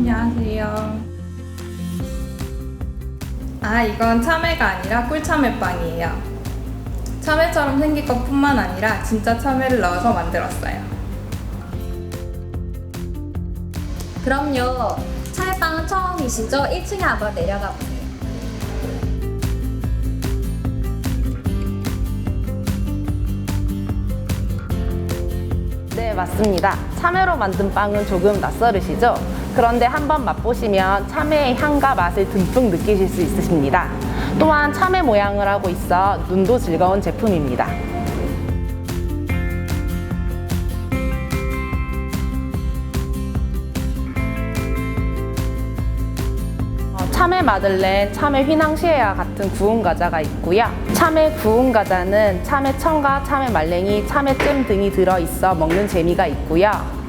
안녕하세요. 아, 이건 참외가 아니라 꿀참외빵이에요. 참외처럼 생긴 것 뿐만 아니라 진짜 참외를 넣어서 만들었어요. 그럼요. 차에빵은 처음이시죠? 1층에 한번 내려가 보세요. 네, 맞습니다. 참외로 만든 빵은 조금 낯설으시죠? 그런데 한번 맛보시면 참외의 향과 맛을 듬뿍 느끼실 수 있으십니다. 또한 참외 모양을 하고 있어 눈도 즐거운 제품입니다. 어, 참외 마들렌, 참외 휘낭시에와 같은 구운 과자가 있고요. 참외 구운 과자는 참외 청과 참외 말랭이, 참외 잼 등이 들어있어 먹는 재미가 있고요.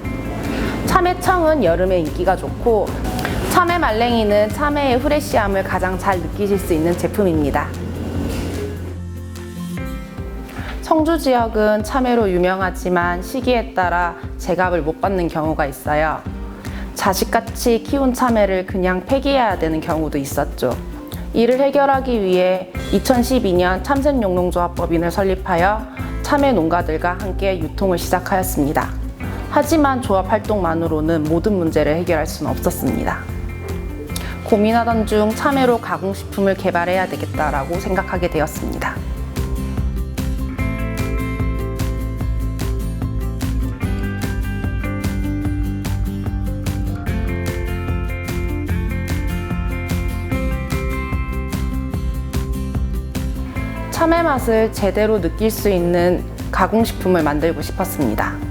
참외청은 여름에 인기가 좋고 참외 말랭이는 참외의 후레쉬함을 가장 잘 느끼실 수 있는 제품입니다. 청주 지역은 참외로 유명하지만 시기에 따라 제값을 못 받는 경우가 있어요. 자식같이 키운 참외를 그냥 폐기해야 되는 경우도 있었죠. 이를 해결하기 위해 2012년 참샘 용농조합법인을 설립하여 참외 농가들과 함께 유통을 시작하였습니다. 하지만 조합 활동만으로는 모든 문제를 해결할 수는 없었습니다. 고민하던 중 참외로 가공식품을 개발해야 되겠다라고 생각하게 되었습니다. 참외 맛을 제대로 느낄 수 있는 가공식품을 만들고 싶었습니다.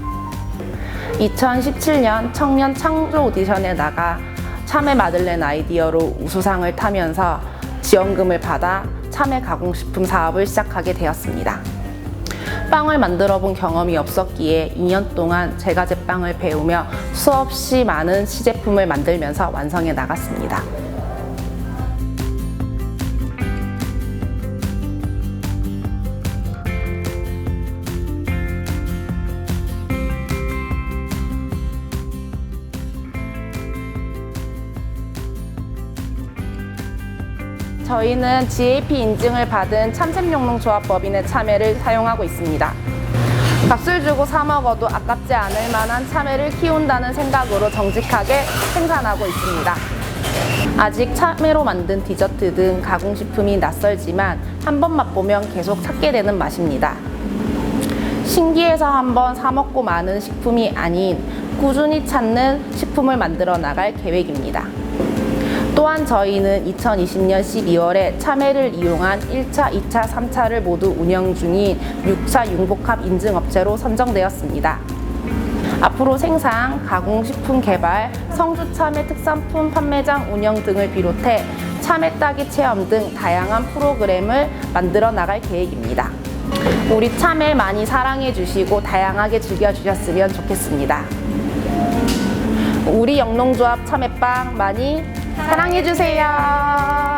2017년 청년 창조 오디션에 나가 참외 마들렌 아이디어로 우수상을 타면서 지원금을 받아 참외 가공식품 사업을 시작하게 되었습니다. 빵을 만들어 본 경험이 없었기에 2년 동안 제과 제빵을 배우며 수없이 많은 시제품을 만들면서 완성해 나갔습니다. 저희는 GAP 인증을 받은 참샘용농조합법인의 참외를 사용하고 있습니다. 값을 주고 사 먹어도 아깝지 않을 만한 참외를 키운다는 생각으로 정직하게 생산하고 있습니다. 아직 참외로 만든 디저트 등 가공식품이 낯설지만 한 번 맛보면 계속 찾게 되는 맛입니다. 신기해서 한 번 사 먹고 마는 식품이 아닌 꾸준히 찾는 식품을 만들어 나갈 계획입니다. 또한 저희는 2020년 12월에 참외를 이용한 1차, 2차, 3차를 모두 운영 중인 6차 융복합 인증업체로 선정되었습니다. 앞으로 생산, 가공식품 개발, 성주 참외 특산품 판매장 운영 등을 비롯해 참외 따기 체험 등 다양한 프로그램을 만들어 나갈 계획입니다. 우리 참외 많이 사랑해 주시고 다양하게 즐겨 주셨으면 좋겠습니다. 우리 영농조합 참외빵 많이 사랑해 주세요.